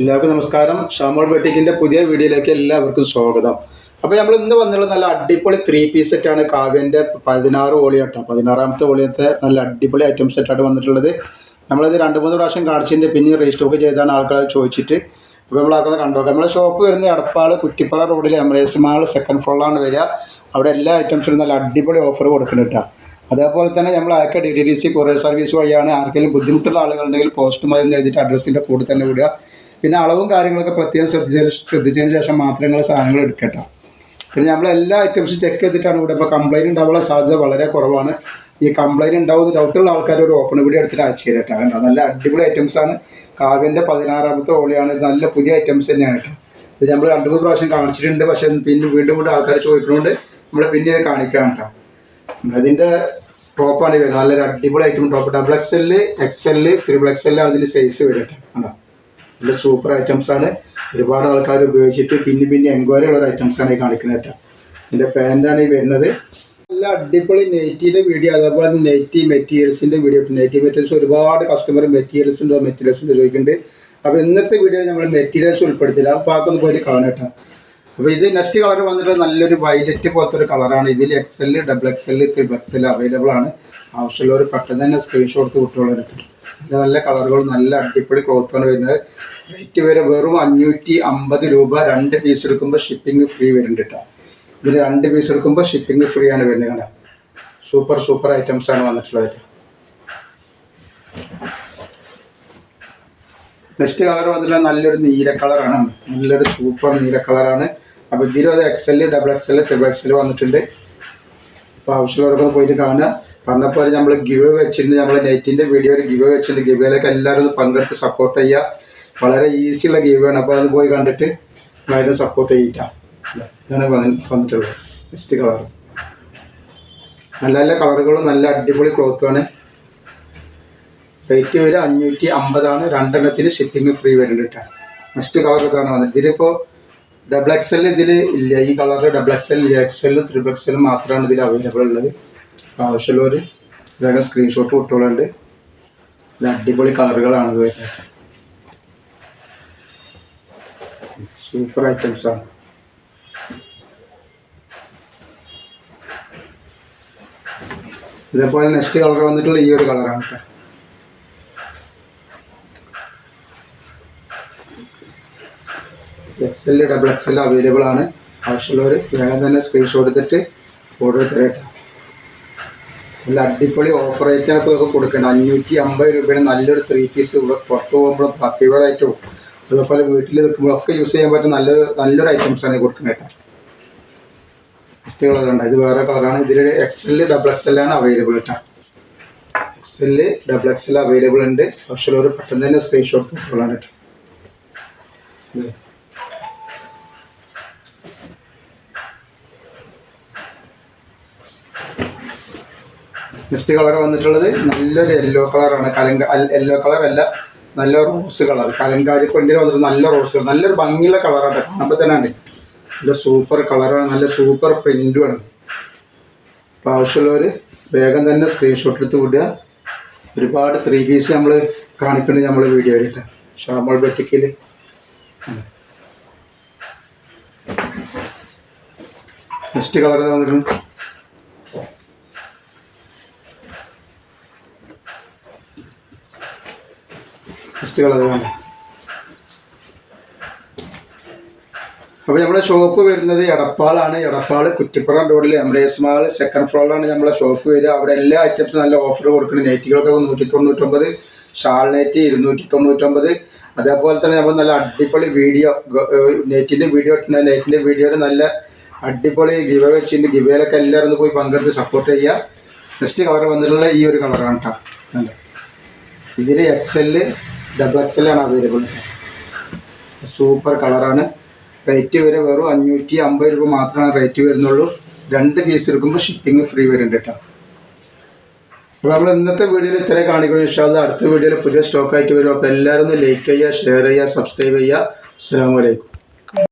എല്ലാവർക്കും നമസ്കാരം. ഷാമോൾ ബെട്ടിക്കിന്റെ പുതിയ വീഡിയോയിലേക്ക് എല്ലാവർക്കും സ്വാഗതം. അപ്പോൾ നമ്മൾ ഇന്ന് വന്നുള്ള നല്ല അടിപൊളി ത്രീ പീസ് സെറ്റാണ് കാവ്യന്റെ പതിനാറ് ഓളിയാട്ടോ പതിനാറാമത്തെ ഓളിയത്തെ നല്ല അടിപൊളി ഐറ്റം സെറ്റാണ് വന്നിട്ടുള്ളത്. നമ്മളത് രണ്ട് മൂന്ന് പ്രാവശ്യം കാണിച്ചിട്ട് പിന്നെ റീസ്റ്റോക്ക് ചെയ്താണ് ആൾക്കാർ ചോദിച്ചിട്ട്. അപ്പോൾ നമ്മൾ ആക്കുന്നത് കണ്ടോക്കാം നമ്മളെ ഷോപ്പ് വരുന്നത് എടപ്പാൾ കുറ്റിപ്പാറ റോഡിൽ എമറേസ് മാൾ സെക്കൻഡ് ഫ്ലോറിലാണ് വരിക. അവിടെ എല്ലാ ഐറ്റംസിനും നല്ല അടിപൊളി ഓഫർ കൊടുക്കുന്നുണ്ട് അതേപോലെ തന്നെ നമ്മൾ അയക്ക D D D C courier service വഴിയാണ് ആർക്കെങ്കിലും ബുദ്ധിമുട്ടുള്ള ആളുകളുണ്ടെങ്കിൽ പോസ്റ്റുമായി എഴുതിയിട്ട് അഡ്രസ്സിന്റെ കൂടെ തന്നെ വിടുക. പിന്നെ അളവും കാര്യങ്ങളൊക്കെ പ്രത്യേകം ശ്രദ്ധിച്ച ശ്രദ്ധിച്ചതിന് ശേഷം മാത്രമേ നിങ്ങൾ സാധനങ്ങൾ എടുക്കട്ടോ. പിന്നെ നമ്മൾ എല്ലാ ഐറ്റംസും ചെക്ക് ചെയ്തിട്ടാണ് ഇവിടെ ഇപ്പോൾ കംപ്ലൈന്റ് ഉണ്ടാവാനുള്ള സാധ്യത വളരെ കുറവാണ്. ഈ കംപ്ലൈന്റ് ഉണ്ടാവുന്ന ഡൗട്ടുള്ള ആൾക്കാർ ഒരു ഓപ്പൺ വീഡിയോ എടുത്തിട്ട് അയച്ചു തരട്ടെ കേട്ടോ. നല്ല അടിപൊളി ഐറ്റംസ് ആണ്. കാവ്യന്റെ പതിനാറാമത്തെ ഓളിയാണ്. നല്ല പുതിയ ഐറ്റംസ് തന്നെയാണ് കേട്ടോ. ഇത് നമ്മൾ രണ്ട് മൂന്ന് പ്രാവശ്യം കാണിച്ചിട്ടുണ്ട്. പക്ഷേ പിന്നെ വീണ്ടും വീണ്ടും ആൾക്കാർ ചോദിക്കുന്നതുകൊണ്ട് നമ്മൾ പിന്നെ ഇത് കാണിക്കാം കേട്ടോ. അതിന്റെ ടോപ്പാണ് വരുന്നത് നല്ലൊരു അടിപൊളി item top double X L X L triple X എല്ലാണ് ഇതിൽ സൈസ് വരട്ടെ കണ്ടോ? നല്ല സൂപ്പർ ഐറ്റംസ് ആണ്. ഒരുപാട് ആൾക്കാർ ഉപയോഗിച്ചിട്ട് പിന്നെ പിന്നെ എൻക്വയറി ഉള്ള ഐറ്റംസ് ആണ് ഈ കാണിക്കുന്നത് കേട്ടോ. ഇതിന്റെ പാന്റാണ് ഈ വരുന്നത്. നല്ല അടിപൊളി നെയ്റ്റിന്റെ വീഡിയോ അതേപോലെ നെയ്റ്റി മെറ്റീരിയൽസിന്റെ വീഡിയോ നെയ്റ്റി മെറ്റീരിയൽസ് ഒരുപാട് കസ്റ്റമർ മെറ്റീരിയൽസ് ഉണ്ടോ മെറ്റീരിയൽസ് ഉണ്ടോ ചോദിക്കുന്നുണ്ട് അപ്പോൾ ഇന്നത്തെ വീഡിയോ നമ്മൾ മെറ്റീരിയൽസ് ഉൾപ്പെടുത്തില്ല. അപ്പോൾ പാക്കൊന്ന് പോയിട്ട് കാണട്ടോ അപ്പോൾ ഇത് നെക്സ്റ്റ് കളർ വന്നിട്ട് നല്ലൊരു വൈലറ്റ് പോലത്തെ ഒരു കളറാണ് ഇതിൽ X L double X L triple X L available ആണ്. ആവശ്യമുള്ളവർ പെട്ടെന്ന് തന്നെ സ്ക്രീൻഷോട്ട് വിട്ടുള്ളവർക്ക് ഇത് നല്ല കളറുകൾ നല്ല അടിപൊളി ക്ലോത്താണ് വരുന്നത്. റേറ്റ് വരെ വെറും അഞ്ഞൂറ്റി അമ്പത് രൂപ രണ്ട് പീസ് എടുക്കുമ്പോൾ ഷിപ്പിംഗ് ഫ്രീ വരുന്നുണ്ട് കേട്ടോ ഇതിൽ രണ്ട് പീസ് എടുക്കുമ്പോൾ ഷിപ്പിംഗ് ഫ്രീ ആണ് വരുന്നത് കേട്ടോ സൂപ്പർ സൂപ്പർ ഐറ്റംസ് ആണ് വന്നിട്ടുള്ളത് നെക്സ്റ്റ് കളർ വന്നിട്ടുള്ള നല്ലൊരു നീല കളറാണ് നല്ലൊരു സൂപ്പർ നീല കളറാണ് അപ്പോൾ ഇതിലും അത് X L double X L triple X L വന്നിട്ടുണ്ട് അപ്പോൾ ആവശ്യമുള്ളവർക്കൊന്ന് പോയിട്ട് കാണുക പറഞ്ഞപ്പോൾ നമ്മൾ ഗിവ് വെച്ചിട്ടുണ്ട് നമ്മൾ നെറ്റിന്റെ വീഡിയോ ഗിവ് വെച്ചിട്ടുണ്ട്. ഗിവയിലൊക്കെ എല്ലാവരും പങ്കെടുത്ത് സപ്പോർട്ട് ചെയ്യുക. വളരെ ഈസിയുള്ള ആണ്. അപ്പോൾ അത് പോയി കണ്ടിട്ട് എല്ലാവരും സപ്പോർട്ട് ചെയ്യിട്ടാണ് ഇതാണ് വന്നിട്ടുള്ളത്. നെക്സ്റ്റ് കളർ നല്ല നല്ല കളറുകളും നല്ല അടിപൊളി ക്ലോത്തുമാണ് റേറ്റ് വരെ അഞ്ഞൂറ്റി അമ്പതാണ്. രണ്ടെണ്ണത്തിന് ഷിപ്പിംഗ് ഫ്രീ വരുന്നുണ്ട് നെക്സ്റ്റ് കളർ ഇതാണ് വന്നത്. ഇതിലിപ്പോൾ ഡബിൾ എക്സ് എൽ ഇതിൽ ഇല്ല. ഈ കളറിൽ ഡബിൾ എക്സൽ ഇല്ല. എക്സ് എല്ലും ത്രിബിൾ എക്സ് എല്ലും മാത്രമാണ് ഇതിൽ അവൈലബിൾ ഉള്ളത്. ആവശ്യമുള്ളവർ വേഗം സ്ക്രീൻഷോട്ട് വിട്ടോളുണ്ട് അടിപൊളി കളറുകളാണ് ഇത് വരുന്നത്. സൂപ്പർ ഐറ്റംസ് ആണ്. ഇതേപോലെ നെക്സ്റ്റ് കളർ വന്നിട്ടുള്ള ഈ ഒരു കളറാണ് കേട്ടോ X L double X L available ആണ്. ആവശ്യമുള്ളവർ വേഗം തന്നെ സ്ക്രീൻഷോട്ട് എടുത്തിട്ട് ഓർഡർ തരട്ടെ നല്ല അടിപൊളി ഓഫർ ഇതൊക്കെ കൊടുക്കേണ്ടത് അഞ്ഞൂറ്റി അമ്പത് രൂപയുടെ നല്ലൊരു ത്രീ പീസ് പുറത്ത് പോകുമ്പോഴും പത്തിവറായിട്ടും അതുപോലെ വീട്ടിൽ നിൽക്കുമ്പോഴൊക്കെ യൂസ് ചെയ്യാൻ പറ്റുന്ന നല്ലൊരു നല്ലൊരു ഐറ്റംസ് ആണ് കൊടുക്കുന്നത് കേട്ടോ. നെക്സ്റ്റ് കളറുണ്ട് ഇത് വേറെ കളറാണ് ഇതിൽ X L double X L ആണ് അവൈലബിൾ കേട്ടോ. X L double X L available ഉണ്ട്. പക്ഷേ ഒരു പെട്ടെന്ന് തന്നെ സ്ക്രീൻഷോട്ട് കൊടുത്തോളാണ് കേട്ടോ. നെക്സ്റ്റ് കളർ വന്നിട്ടുള്ളത് നല്ലൊരു യെല്ലോ കളറാണ് കലങ്ക യെല്ലോ കളർ അല്ല നല്ല റോസ് കളർ കലങ്കാരി കൊണ്ടിൽ വന്നിട്ട് നല്ല റോസ് കളർ നല്ലൊരു ഭംഗിയുള്ള കളറാണ് കാണുമ്പോൾ തന്നെ ഉണ്ട് നല്ല സൂപ്പർ കളറാണ് നല്ല സൂപ്പർ പ്രിന്റുമാണ് അപ്പോൾ ആവശ്യമുള്ളവർ വേഗം തന്നെ സ്ക്രീൻഷോട്ട് എടുത്ത് വിടുക. ഒരുപാട് ത്രീ പീസ് നമ്മൾ കാണിക്കുന്നുണ്ട് നമ്മൾ വീഡിയോ ആയിട്ട് ഷാമോൾ ബെറ്റിക്കിൽ നെക്സ്റ്റ് കളർ വന്നിട്ടുണ്ട് കളർ വേണം അപ്പോൾ നമ്മുടെ ഷോപ്പ് വരുന്നത് എടപ്പാളാണ്. എടപ്പാൾ കുറ്റിപ്പുറം റോഡിൽ എംബ്രേസ് മാൾ സെക്കൻഡ് ഫ്ലോറിലാണ് നമ്മുടെ ഷോപ്പ് വരിക. അവിടെ എല്ലാ ഐറ്റംസും നല്ല ഓഫർ കൊടുക്കുന്നത് നെറ്റുകളൊക്കെ നൂറ്റി തൊണ്ണൂറ്റൊമ്പത് ഷാൾ നെറ്റ് ഇരുന്നൂറ്റി തൊണ്ണൂറ്റൊമ്പത് അതേപോലെ തന്നെ നമ്മൾ നല്ല അടിപൊളി വീഡിയോ നെറ്റിന്റെ വീഡിയോ ഇട്ടുണ്ട് നെറ്റിന്റെ വീഡിയോയിൽ നല്ല അടിപൊളി ഗിവ വെച്ചിട്ടുണ്ട്. ഗിവയിലൊക്കെ എല്ലാവരും പോയി പങ്കെടുത്ത് സപ്പോർട്ട് ചെയ്യുക. നെക്സ്റ്റ് കളർ വന്നിട്ടുള്ള ഈ ഒരു കളറാണ് കേട്ടോ നല്ല ഇതിൽ എക്സ് എക്സ് ആണ് അവൈലബിൾ സൂപ്പർ കളറാണ് റേറ്റ് വരെ വെറും അഞ്ഞൂറ്റി അമ്പത് രൂപ മാത്രമാണ് റേറ്റ് വരുന്നുള്ളൂ. രണ്ട് പീസ് എടുക്കുമ്പോൾ ഷിപ്പിംഗ് ഫ്രീ വരുന്നുണ്ട് കേട്ടോ അപ്പോൾ നമ്മൾ ഇന്നത്തെ വീഡിയോയിൽ ഇത്രേ കാണിക്കുന്നു ഇൻഷാല്ല അടുത്ത വീഡിയോയിൽ പുതിയ സ്റ്റോക്ക് ആയിട്ട് വരും. അപ്പോൾ എല്ലാവരും ഒന്ന് ലൈക്ക് ചെയ്യുക ഷെയർ ചെയ്യുക സബ്സ്ക്രൈബ് ചെയ്യുക. അസ്സാം വലൈക്കും